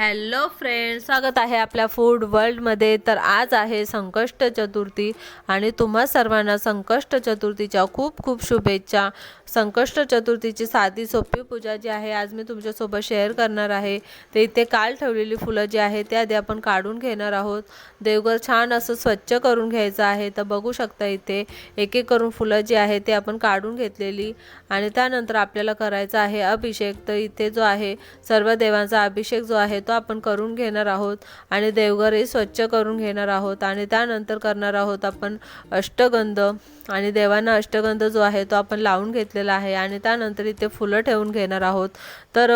Hello friend स्वागत आहे आपल्या फूड वर्ल्डमध्ये तर आज आहे संकष्ट चतुर्थी आणि तुम्हा सर्वांना संकष्ट चतुर्थीच्या खूप खूप शुभेच्छा. संकष्ट चतुर्थीची साधी सोपी पूजा जी आहे आज मी तुमच्यासोबत शेअर करणार आहे. ते इथे काल ठेवलेली फुलं जी आहे ते आधी आपण काढून घेणार आहोत. देवघर छान असं स्वच्छ करून घ्यायचं आहे. तर बघू शकता इथे एक एक करून फुलं जी आहे ते आपण काढून घेतलेली आणि त्यानंतर आपल्याला करायचा आहे अभिषेक. तर इथे जो आहे सर्व देवांचा अभिषेक जो आहे तो आपण करून घेणार आहोत आणि देवघरही स्वच्छ करून घेणार आहोत आणि त्यानंतर करणार आहोत आपण अष्टगंध आणि देवांना अष्टगंध जो आहे तो आपण लावून घेतलेला आहे आणि त्यानंतर इथे फुलं ठेवून घेणार आहोत. तर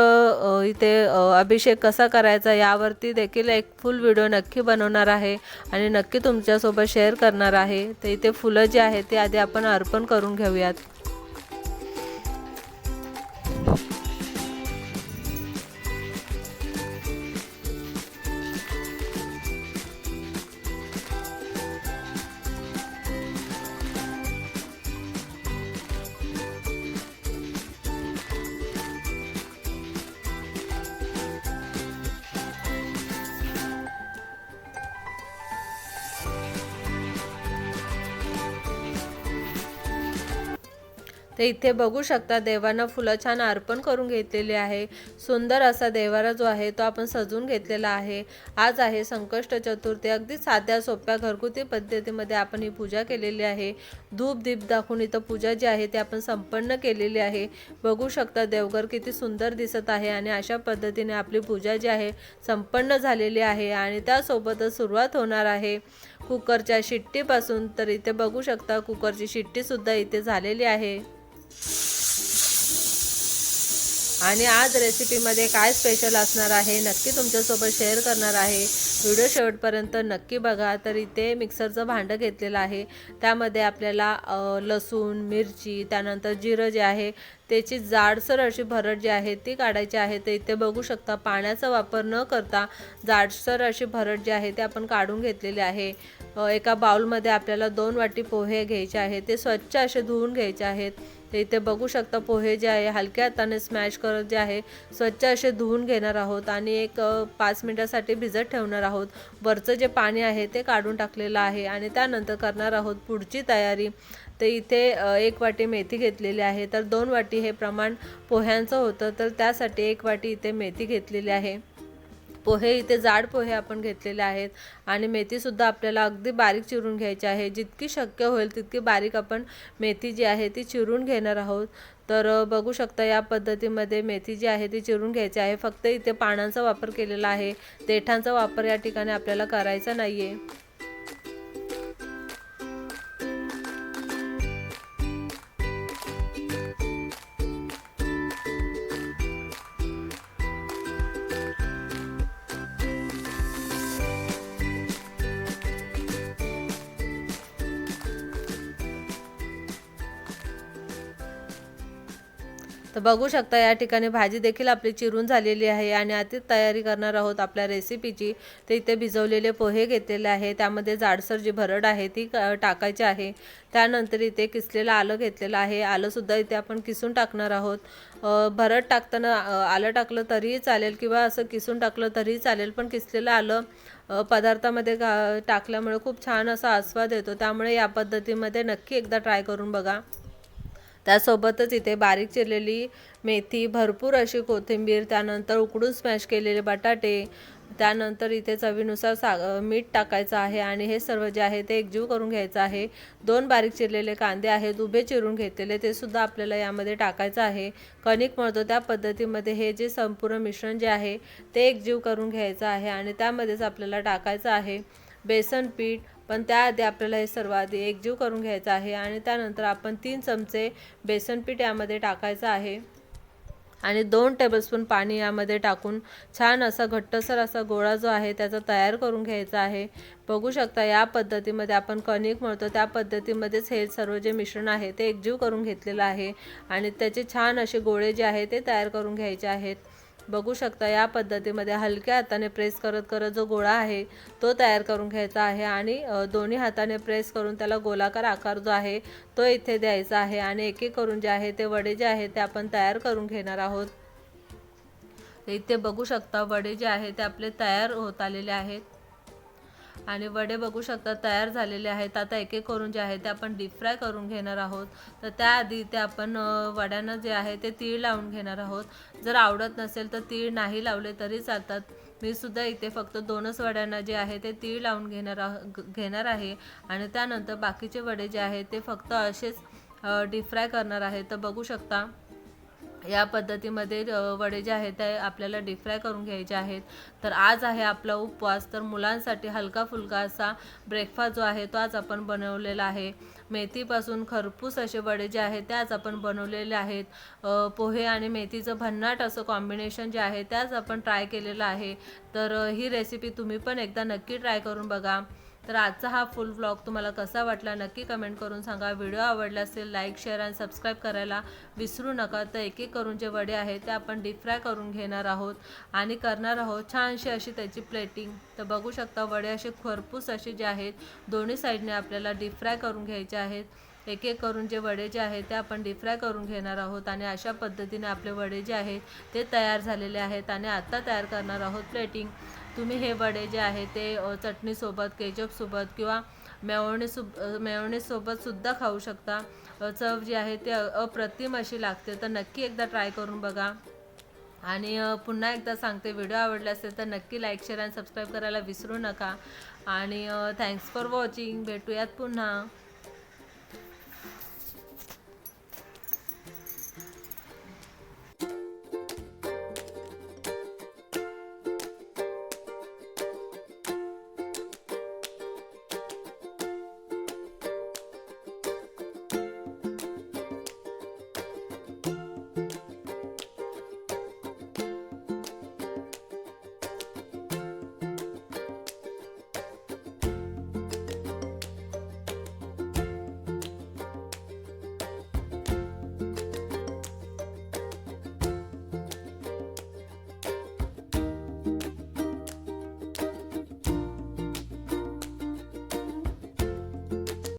इथे अभिषेक कसा करायचा यावरती देखील एक फुल व्हिडिओ नक्की बनवणार आहे आणि नक्की तुमच्यासोबत शेअर करणार आहे. तर इथे फुलं जी आहेत ते आधी आपण अर्पण करून घेऊयात. तर इथे बघू शकता देवांना फुलं छान अर्पण करून घेतलेली आहे. सुंदर असा देवारा जो आहे तो आपण सजवून घेतलेला आहे. आज आहे संकष्ट चतुर्थी. अगदी साध्या सोप्या घरगुती पद्धतीमध्ये आपण ही पूजा केलेली आहे. धूप दीप दाखवून इथं पूजा जी आहे ती आपण संपन्न केलेली आहे. बघू शकता देवघर किती सुंदर दिसत आहे आणि अशा पद्धतीने आपली पूजा जी आहे संपन्न झालेली आहे आणि त्यासोबतच सुरुवात होणार आहे. कुकरच्या शिट्टीपासून तर इथे बघू शकता कुकरची शिट्टीसुद्धा इथे झालेली आहे. आणि आज रेसिपीमध्ये काय स्पेशल असणार आहे नक्की तुमच्यासोबत शेअर करणार आहे. व्हिडिओ शेवटपर्यंत नक्की बघा. तर इथे मिक्सरचं भांडं घेतलेलं आहे. त्यामध्ये आपल्याला लसूण मिरची त्यानंतर जिरं जे आहे त्याची जाडसर अशी भरड जी आहे ती काढायची आहे. तर इथे बघू शकता पाण्याचा वापर न करता जाडसर अशी भरड जी आहे ती आपण काढून घेतलेली आहे. एका बाउलमध्ये आपल्याला दोन वाटी पोहे घ्यायचे आहेत. ते स्वच्छ असे धुवून घ्यायचे आहेत. तर इथे बघू शकता पोहे जे आहे हलक्या हाताने स्मॅश करत जे आहे स्वच्छ असे धुवून घेणार आहोत आणि एक पाच मिनिटासाठी भिजत ठेवणार आहोत. वरचं जे पाणी आहे ते काढून टाकलेलं आहे आणि त्यानंतर करणार आहोत पुढची तयारी. तर इथे एक वाटी मेथी घेतलेली आहे. तर दोन वाटी हे प्रमाण पोह्यांचं होतं. तर त्यासाठी एक वाटी इथे मेथी घेतलेली आहे. पोहे इथे जाड पोहे आपण घेतलेले आहेत. आणि मेथीसुद्धा आपल्याला अगदी बारीक चिरून घ्यायची आहे. जितकी शक्य होईल तितकी बारीक आपण मेथी जी आहे ती चिरून घेणार आहोत. तर बघू शकता या पद्धतीमध्ये मेथी जी आहे ती चिरून घ्यायची आहे. फक्त इथे पानांचा वापर केलेला आहे. देठांचा वापर या ठिकाणी आपल्याला करायचा नाही आहे तर बघू शकता या ठिकाणी भाजी देखील आपली चिरून झालेली आहे आणि आधी तयारी करणार आहोत आपल्या रेसिपीची तर इथे भिजवलेले पोहे घेतलेले आहे. त्यामध्ये जाडसर जी भरड आहे ती टाकायची आहे. त्यानंतर इथे किसलेलं आलं घेतलेलं आहे. आलंसुद्धा इथे आपण किसून टाकणार आहोत. भरड टाकताना आलं टाकलं तरीही चालेल किंवा असं किसून टाकलं तरीही चालेल. पण किसलेलं आलं पदार्थामध्ये घा टाकल्यामुळे खूप छान असा आस्वाद येतो. त्यामुळे या पद्धतीमध्ये नक्की एकदा ट्राय करून बघा. त्यासोबतच इथे बारीक चिरलेली मेथी भरपूर अशी कोथिंबीर त्यानंतर उकडून स्मॅश केलेले बटाटे त्यानंतर इथे चवीनुसार सा मीठ टाकायचं आहे आणि हे सर्व जे आहे ते एकजीव करून घ्यायचं आहे. दोन बारीक चिरलेले कांदे आहेत उभे चिरून घेतलेले ते सुद्धा आपल्याला यामध्ये टाकायचं आहे. कणिक मळतो त्या पद्धतीमध्ये हे जे संपूर्ण मिश्रण जे आहे ते एकजीव करून घ्यायचं आहे आणि त्यामध्येच आपल्याला टाकायचं आहे बेसन पीठ पण त्याआधी आपल्याला हे सर्व आधी एकजीव करून घ्यायचं आहे आणि त्यानंतर आपण तीन चमचे बेसन पीठ यामध्ये टाकायचं आहे. आणि दोन टेबलस्पून पाणी यामध्ये टाकून छान असा घट्टसर असा गोळा जो आहे त्याचा तयार करून घ्यायचा आहे. बघू शकता या पद्धतीमध्ये आपण कणिक मळतो त्या पद्धतीमध्येच हे सर्व जे मिश्रण आहे ते एकजीव करून घेतलेलं आहे. आणि त्याचे छान असे गोळे जे आहे ते तयार करून घ्यायचे आहेत. बघू शकता या पद्धतीमध्ये हलक्या हाताने प्रेस करत करत जो गोळा आहे तो तयार करून घ्यायचा आहे आणि दोन्ही हाताने प्रेस करून त्याला गोलाकार आकार जो आहे तो इथे द्यायचा आहे आणि एक एक करून जे आहे ते वडे जे आहे ते आपण तयार करून घेणार आहोत. इथे बघू शकता वडे जे आहे ते आपले तयार होत आलेले आहेत. आणि वडे बघू शकता तयार झालेले आहेत. आता एक एक करून जे आहे ते आपण डीप फ्राय करून घेणार आहोत. तर त्याआधी ते आपण वड्यांना जे आहे ते तीळ लावून घेणार आहोत. जर आवडत नसेल तर तीळ नाही लावले तरी चालतात. मी सुद्धा इथे फक्त दोनच वड्यांना जे आहे ते तीळ लावून घेणार घेणार आहे. आणि त्यानंतर बाकीचे वडे जे आहे ते फक्त असेच डीप फ्राय करणार आहे. तर बघू शकता या पद्धतीमध्ये वडे जे आहेत ते आपल्याला डीफ्राय करून घ्यायचे आहेत. तर आज आहे आपला उपवास. तर मुलांसाठी हलका फुलका असा ब्रेकफास्ट जो आहे तो आज आपण बनवलेला आहे. मेथीपासून खरपूस असे वडे जे आहेत ते आज आपण बनवलेले आहेत. पोहे आणि मेथीचं भन्नाट असं कॉम्बिनेशन जे आहे ते आज आपण ट्राय केलेलं आहे. तर ही रेसिपी तुम्ही पण एकदा नक्की ट्राय करून बघा. तर आजचा हा फुल व्लॉग तुम्हाला कसा वाटला नक्की कमेंट करून सांगा. व्हिडिओ आवडला असेल लाईक शेअर आणि सबस्क्राईब करायला विसरू नका. तर एक एक करून जे वडे आहेत ते आपण डीप फ्राय करून घेणार आहोत आणि करणार आहोत छानशी अशी त्याची प्लेटिंग तर बघू शकता वडे असे खरपूस असे जे आहेत दोन्ही साईडने आपल्याला डीप फ्राय करून घ्यायचे आहेत. एक एक करून जे वडे जे आहेत ते आपण डीप फ्राय करून घेणार आहोत आणि अशा पद्धतीने आपले वडे जे आहेत ते तयार झालेले आहेत आणि आत्ता तयार करणार आहोत प्लेटिंग तुम्ही हे वडे जे आहे ते चटणीसोबत केचपसोबत किंवा मेयोनीस मेवणीसोबत सुद्धा खाऊ शकता. चव जी आहे ते अप्रतिम अशी लागते. तर नक्की एकदा ट्राय करून बघा. आणि पुन्हा एकदा सांगते व्हिडिओ आवडला असेल तर नक्की लाईक शेअर आणि सबस्क्राईब करायला विसरू नका. आणि थँक्स फॉर वॉचिंग. भेटूयात पुन्हा.